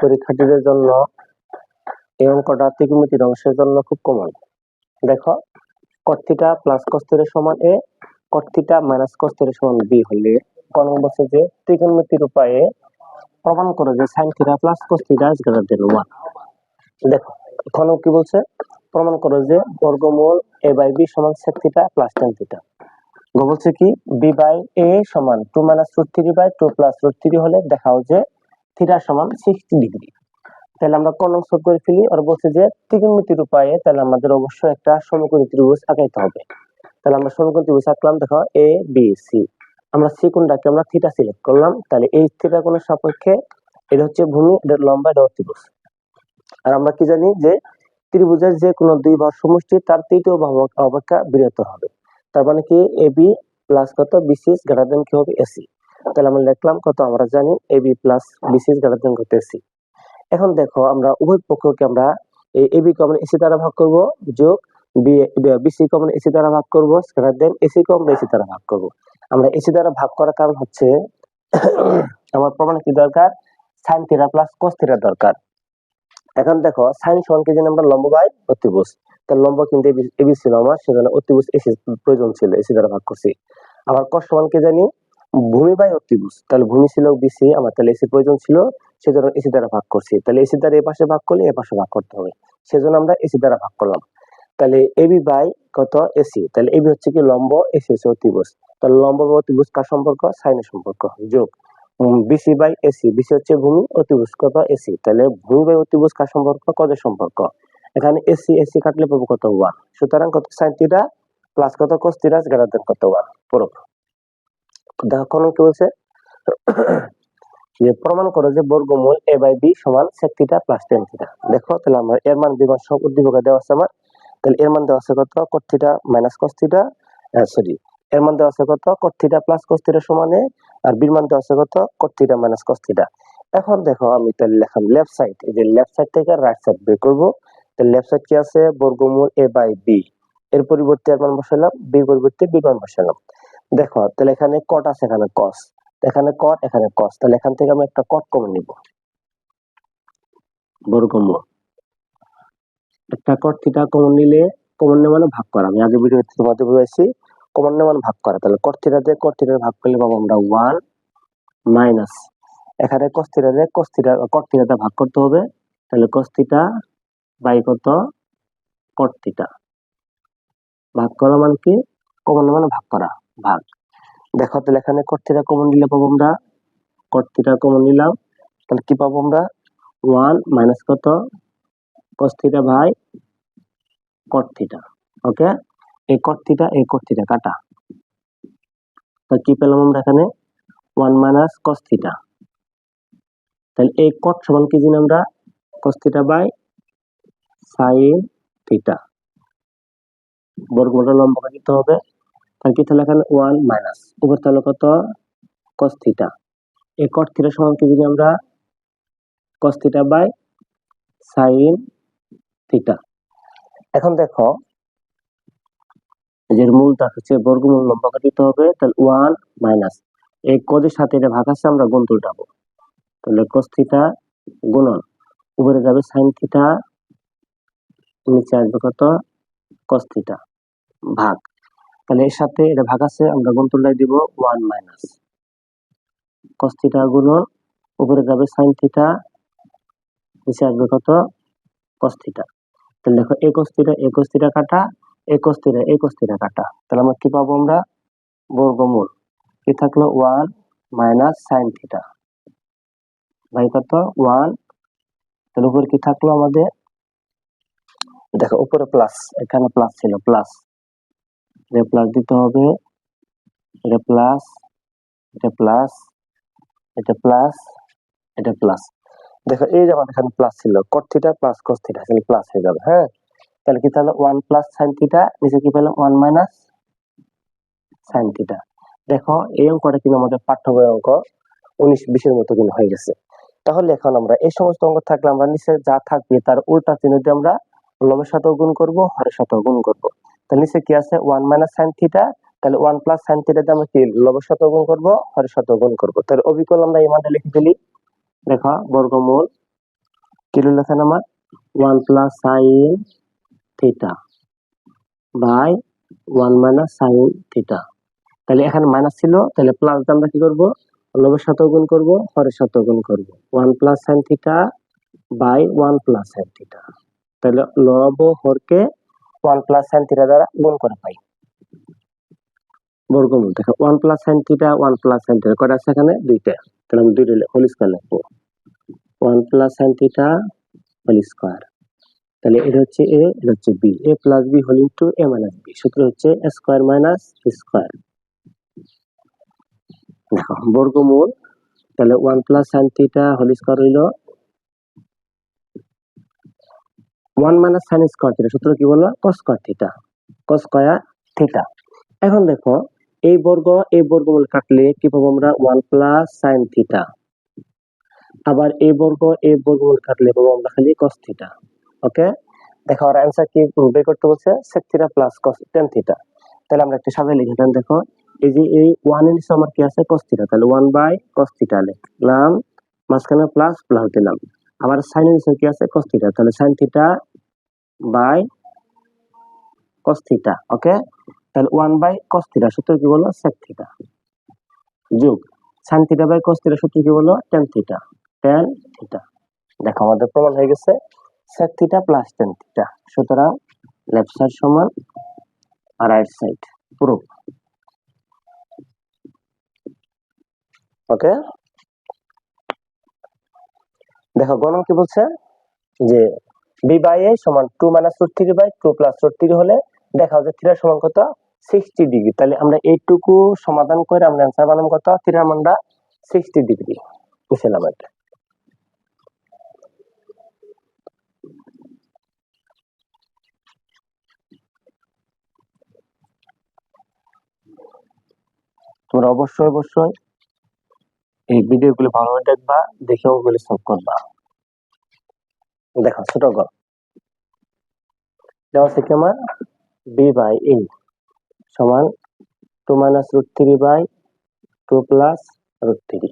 পরীক্ষার্থীদের জন্য এই অঙ্কটা ত্রিকোণমিতির অংশের জন্য খুব কমন দেখো থিটা প্লাস cos সমান cot থিটা মাইনাস cos সমান b হলে কোন বলছে যে ত্রিকোণমিতির উপায়ে প্রমাণ করে যে sin theta plus cos theta is greater than 1 দেখো এখন কি বলছে? প্রমাণ করো যে বর্গমূল a বাই b সমান sec theta plus tan theta বলছে কি বি বাই এ সমান two minus root three by two plus root three হলে দেখাও যে থিটা সমান সিক্সটি ডিগ্রি তাহলে আমরা কোন অংশ করে ফেলি? আর বলছে যে ত্রিকোণমিতির উপায়ে তাহলে আমাদের অবশ্যই একটা সমকোণী ত্রিভুজ আঁকাইতে হবে। তাহলে আমরা সমকোণী ত্রিভুজ আঁকলাম, দেখো এ বি সি আমরা সি কোণটাকে আমরা থিটা সিলেক্ট করলাম। তাহলে এই থিটা কোণের সাপেক্ষে এটা হচ্ছে ভূমি, এটা লম্বা, এটা ত্রিভুজ আর আমরা কি জানি যে ত্রিভুজের যে কোনো দুই ভাগ সমষ্টি তার তৃতীয় অপেক্ষা বৃহত্তর হবে। তার মানে কি? এ বি প্লাস কত? বিসিএস গ্রেটার দেন কি হবে এসি তাহলে আমরা লিখলাম কত? আমরা জানি A B plus BC is greater than কত? এসি এখন দেখো, আমরা উভয় পক্ষকে আমরা এই এ বি কে এসি দ্বারা ভাগ করব যোগ বিসি কে আমরা এসি দ্বারা ভাগ করব গ্রেটার দেন এসি কে আমরা এসি দ্বারা ভাগ করব। আমরা এসি দ্বারা ভাগ করার কারণ হচ্ছে আমার প্রমাণ কি দরকার? Sine theta plus cos theta দরকার। এখন দেখো সাইন সমানকে যদি আমরা লম্ব বাই অতিভুজ। তার লম্ব কিন্তু এবি ছিল আমার সেখানে অতিভুজ এসি প্রয়োজন ছিল, এসি দ্বারা ভাগ করছি। আবার কস সমানকে জানি? ভূমি বাই অতিভুজ। তাহলে ভূমি ছিল বিসি আমার তাহলে এসি প্রয়োজন ছিল, সেজন্য এসি দ্বারা ভাগ করছি। তাহলে এসি দ্বারা এ পাশে ভাগ করলে এ পাশে ভাগ করতে হবে। সেজন্য আমরা এসি দ্বারা ভাগ করলাম। তাহলে এবি বাই কত? এসি তাহলে এবি হচ্ছে কি? লম্ব এসি হচ্ছে অতিভুজ। তাহলে লম্ব বা অতিভুজ কার সম্পর্ক? সাইনের সম্পর্ক। যোগ। বিসি বাই এসি বিসি হচ্ছে ভূমি, অতিভুজ কত? এসি তাহলে ভূমি বাই অতিভুজ কার সম্পর্ক? কদের সম্পর্ক? এখানে এসি এসি কাটলে পাবো কত? ওয়ান সুতরাং কত? সাইন থিটা প্লাস কত? কোস থিটা গ্রেটার দেন কত? ওয়ান পুরো দেখো, কোন কি বলছে? যে প্রমাণ করো যে বর্গমূল এ বাই বি সমান sec theta plus tan theta দেখো, তাহলে আমরা এর মান বিভাগ সব উদ্দীপকে দেওয়া আছে আমার। তাহলে এর মান দেওয়া আছে কত? cot theta minus cos theta sorry এর মান দেওয়া আছে কত? cot theta plus cos theta সমানে আর বির মান দেওয়া আছে কত? cot theta minus cos theta এখন দেখো, আমি তাহলে লেখাম লেফট সাইড এই যে লেফট সাইড থেকে রাইট সাইড বের করব। তাহলে লেফট সাইড কি আছে? বর্গমূল এ বাই বি এর পরিবর্তে এর মান বি পরিবর্তে বি মান দেখো, তাহলে এখানে কট আছে, এখানে কস এখানে কট এখানে কস তাহলে এখান থেকে আমি একটা কট কমন নিব। বর্গমূল। একটা কট থিটা কমন নিলে কমন মানে ভাগ করা। আমি আগে ভিডিওতে তোমাদের কমন মানে ভাগ করা। তাহলে কট থিটা দিয়ে কট থিটা ভাগ করলে পাবো আমরা ওয়ান মাইনাস এখানে কস থিটা দিয়ে কস থিটা কট ভাগ করতে হবে। তাহলে কস থিটা বাই কত কট থিটা ভাগ করা মানে কি? কমন মানে ভাগ করা, ভাগ। দেখো তাহলে এখানে কট কমন নিলে পাবো আমরা কট কমন নিলাম। তাহলে কি পাবো আমরা? ওয়ান মাইনাস কত? কস থিটা বাই ওকে এই কট এই কট কাটা। তা কি পেলাম আমরা এখানে? ওয়ান মাইনাস কস থিটা তাহলে এই কট সমান কি জানি আমরা? Cos theta by sine theta. বর্গমূলটা লম্ব দিতে হবে। তাহলে কি তাহলে এখানে ওয়ান মাইনাস। উপর তাহলে কত? Cos theta. এই কট থিটা যদি আমরা cos theta by sine theta. এখন দেখো এর মূলটা হচ্ছে বর্গমূল লম্ব কাটিতে হবে, তাহলে ওয়ান মাইনাস। এই কদের সাথে এটা ভাগ আছে, আমরা গুণ উল্টাবো তাহলে কস থিটা গুণন। উপরে যাবে সাইন থিটা নিচে আসবে কত? কস থিটা ভাগ। তাহলে এর সাথে এটা ভাগ আছে, আমরা গুণ তুলনায় দিব ওয়ান মাইনাস কস থিটা উপরে যাবে সাইন থিটা নিচে আসবে কত? কস থিটা তাহলে দেখো একস থিটা একস থিটা কাটা একস থিটা একস থিটা কাটা। তাহলে আমরা কি পাবো আমরা? বর্গমূল। কি থাকল? ওয়ান মাইনাস সাইন থিটা ভাই কত? ওয়ান তাহলে উপরে কি থাকল আমাদের? দেখো, উপরে প্লাস এখানে প্লাস ছিল প্লাস এটা প্লাস দিতে হবে, এটা প্লাস এটা প্লাস এটা প্লাস এটা প্লাস দেখো, এই যে আমাদের এখানে প্লাস ছিল cot theta plus cos theta এখানে প্লাস হয়ে যাবে হ্যাঁ? তাহলে কি তাহলে ওয়ান প্লাস সাইন থিটা নিচে কি পেলাম? ওয়ান মাইনাস সাইন থিটা দেখো, এই অঙ্কটা কিন্তু আমাদের পাঠ্য বই অঙ্ক, উনিশ, বিশের মতো কিন্তু হয়ে গেছে। তাহলে এখন আমরা এই সমস্ত অঙ্ক থাকলে আমরা নিচে যা থাকবে, তার উল্টা চিহ্ন দিয়ে আমরা লবের সাথেও গুণ করব, হরের সাথেও গুণ করব। তাহলে নিচে কি আছে? ওয়ান মাইনাস সাইন থিটা তাহলে ওয়ান প্লাস সাইন থিটাতে আমরা কি লবের সাথে গুণ করব, হরের সাথে গুণ করব। তাহলে অবিকল আমরা এই মানটা লিখে ফেলি। দেখো, বর্গমূল, কি লেখেন আমার? One plus sine theta by one minus sine theta তাহলে এখানে মাইনাস ছিল, তাহলে প্লাস আমরা কি করব? লবের সাথে গুণ করব, হরের সাথে গুণ করব। One plus sine theta by one plus sine theta তাহলে লব হরকে ওয়ান প্লাস সাইন থিটা দ্বারা গুণ করে পাই। বর্গমূল দেখো, one plus sine theta, one plus sine theta, কয়টা আছে এখানে? দুইটা। তাহলে আমি দুইটা হোল স্কোয়ার লিখব। One plus sine theta, whole square. তাহলে এটা হচ্ছে এ, এটা হচ্ছে B. A plus B whole into A minus B. সূত্র হচ্ছে স্কোয়ার মাইনাস স্কোয়ার। দেখো, বর্গমূল। তাহলে one plus sine theta whole square হইল one minus sine square theta, সূত্র কি বলল? Cos square theta. Cos square theta. এখন দেখো, এই বর্গ, এই বর্গমূল কাটলে কি পাবো আমরা? One plus sine theta. আবার এই বর্গ, এই বর্গমূল কাটলে পাবো আমরা খালি কস থিটা। ওকে দেখো আর অ্যান্সার কি বের করতে বলছে? Sec theta plus cos tan theta. তাহলে আমরা একটু সাজায় লিখে। দেন দেখো, এই যে এই ওয়ানের আমার কি আছে? Cos theta. তাহলে ওয়ান বাই কস থিটা লিখলাম। মাঝখানে প্লাস প্লাস দিলাম। আবার সাইন এর কি আছে? কস থিটা তাহলে sine theta by cos theta okay তাহলে ওয়ান বাই কস থিটা সূত্র কি বলল? সেক থিটা যোগ। Sine theta by cos theta সূত্র কি বলল? টেন থিটা টেন থিটা দেখো, আমাদের প্রমাণ হয়ে গেছে। sec theta plus tan theta সুতরাং লেফট সাইড সমান আর রাইট সাইড প্রুফ ওকে দেখো, গণন কি বলছে? যে বি বাই এ সমান two minus root three by two plus root three হলে দেখা যায় থিটার সমান কত? সিক্সটি ডিগ্রি তাহলে আমরা এইটুকু সমাধান করে আমরা অ্যান্সার বানাম কত? থিটার মানটা সিক্সটি ডিগ্রি বুঝলাম এটা। তোমরা অবশ্যই অবশ্যই এই ভিডিওগুলো ভালোভাবে দেখবা দেখে ওগুলো সলভ করবা। দেখো, ছোট গ দেওয়া থেকে আমার বি বাই এ সমান two minus root three by two plus root three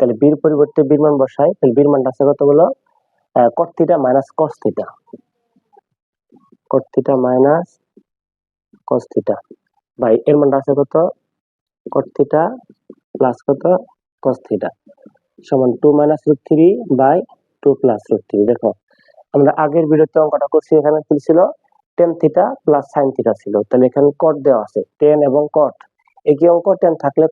তাহলে বির পরিবর্তে বির মান বসাই, তাহলে বির মানটা আছে কত বলো cot minus cos theta cot theta minus cos theta by এর মানটা আছে কত? কট থিটা প্লাস কত? কস থিটা সমান two minus root three by two plus root দেখো। আমরা আগের ভিডিওতে অঙ্কটা করছি, এখানে কি ছিল? Tan theta plus sine theta ছিল। তাহলে এখানে কট দেওয়া আছে টেন এবং কট একই অঙ্ক টেন থাকলে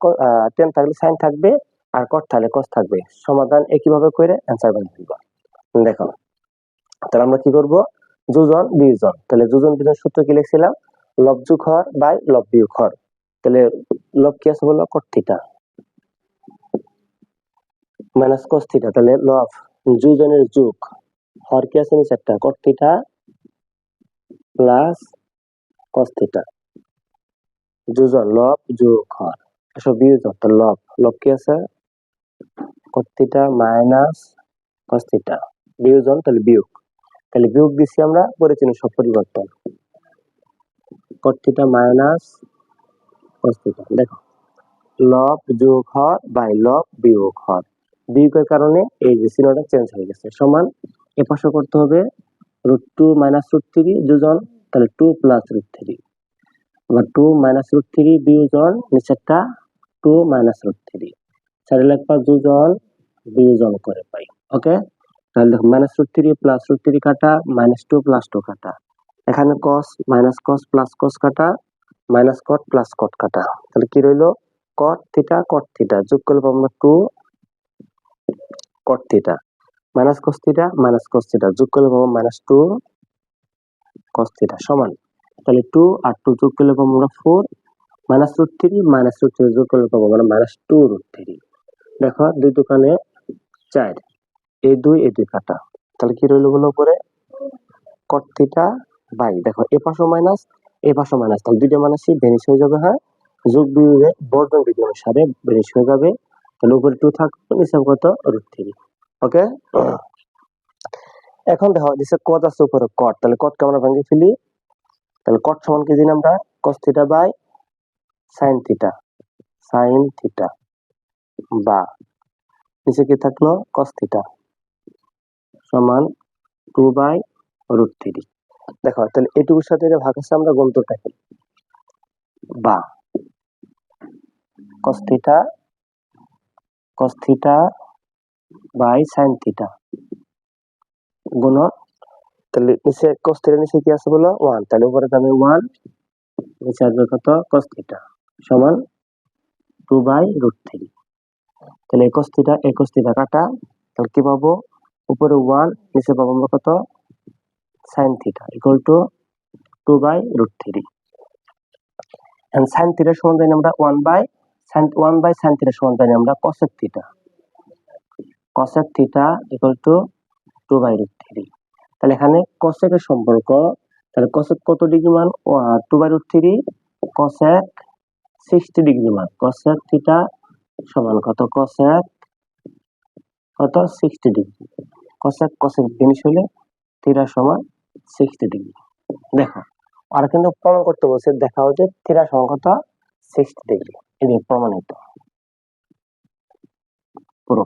টেন থাকলে সাইন থাকবে, আর কট থাকলে কস থাকবে। সমাধান একইভাবে করে অ্যান্সার বানিয়ে ফেলবা। দেখো, তাহলে আমরা কি করব? যোজন, বিয়োজন। তাহলে যোজন বিয়োজন সূত্র কি লিখছিলাম? লব যোগ হর বাই লব বিয়োগ হর তাহলে লব কি আছে বলল cot theta minus cos theta তাহলে লব যোজনের যোগ হর কি আছে নিচে একটা cot theta plus cos theta যোজন লব যোগ হর। এসব বিয়োজন তাহলে লব লব কি আছে? Cot theta minus cos theta বিয়োজন তাহলে বিয়োগ। তাহলে বিয়োগ দিচ্ছি আমরা পরিচিন সব পরিবর্তন। Cot theta minus cos theta দেখো লব যোগ হর বাই লব বিয়োগ হর। বিয়োগের কারণে এই যে চিহ্নটা চেঞ্জ হয়ে গেছে। সমান এ পাশে করতে হবে root two minus root three যোজন তাহলে টু প্লাস রুট থ্রি আবার টু মাইনাস রুট থ্রি বিয়োজন, নিচেরটা টু মাইনাস রুট থ্রি চারি লাগবা যোজন বিয়োজন করে পাই। ওকে তাহলে দেখো minus root three plus root three কাটা মাইনাস টু প্লাস টু কাটা। এখানে কস মাইনাস কস প্লাস কস কাটা মাইনাস কট প্লাস কট কাটা। তাহলে কি রইল? কট থিটা কট থিটা যোগ করলে পাবো আমরা two cot theta minus cos theta minus cos theta যোগ করলে পাবো মাইনাস টু কস থিটা সমান। তাহলে টু আর টু যোগ করলে পাবো আমরা four, minus root three, minus root three যোগ করলে পাবো আমরা মাইনাস টু রুট থ্রি। দেখো, দুই দোকানে চার। এই দুই এই দুই কাটা। তাহলে কি রইল বলো উপরে? Cot theta by. দেখো, এ পাশও মাইনাস, এ পাশও মাইনাস। তাহলে দুইটা মাইনাসই ভেনিশ হয়ে যাবে হ্যাঁ? যোগ বিয়োগে বর্জন বিধি অনুসারে ভেনিশ হয়ে যাবে। তাহলে টু থাকবে নিচে কত? রুট থ্রি ওকে এখন দেখো দিছে কট আছে উপরে কট তাহলে কটকে আমরা ভেঙে ফেলি। তাহলে কট সমান কি জানি আমরা? Cos theta by sine theta sine theta বা, নিচে কি থাকল? কস থিটা সমান টু বাই রুট থ্রি দেখো, তাহলে এটুকুর সাথে এটা ভাগ আছে, আমরা গন্তটাকে বা cos theta cos theta by sine theta গুণ তাহলে নিচে কস থিটা নিচে কি আছে বলো? ওয়ান তাহলে উপরে যাবে ওয়ান নিচে আসবে কত? কস থিটা সমান টু বাই রুট থ্রি তাহলে একস থিটা একস থিটা কাটা, তাহলে কি পাবো? উপরে ওয়ান নিচে পাবো আমরা কত? Sine theta equal to two by root three and sine থিটার সমান আমরা one by sine one by sine থিটার সমান জানি আমরা cosec theta cosec theta equal two by three তাহলে এখানে কসেকের সম্পর্ক, তাহলে কসেক কত ডিগ্রি মান? Two by three cosec sixty degree মান। কসেক থিটা সমান কত? কসেক কত? সিক্সটি ডিগ্রি কসেক কসেক জিনিস হলে থিটা সমান সিক্সটি ডিগ্রি দেখো, আর কিন্তু প্রমাণ করতে বলছে দেখাও যে থিটা সমান কত? সিক্সটি ডিগ্রি এটি প্রমাণিত পুরো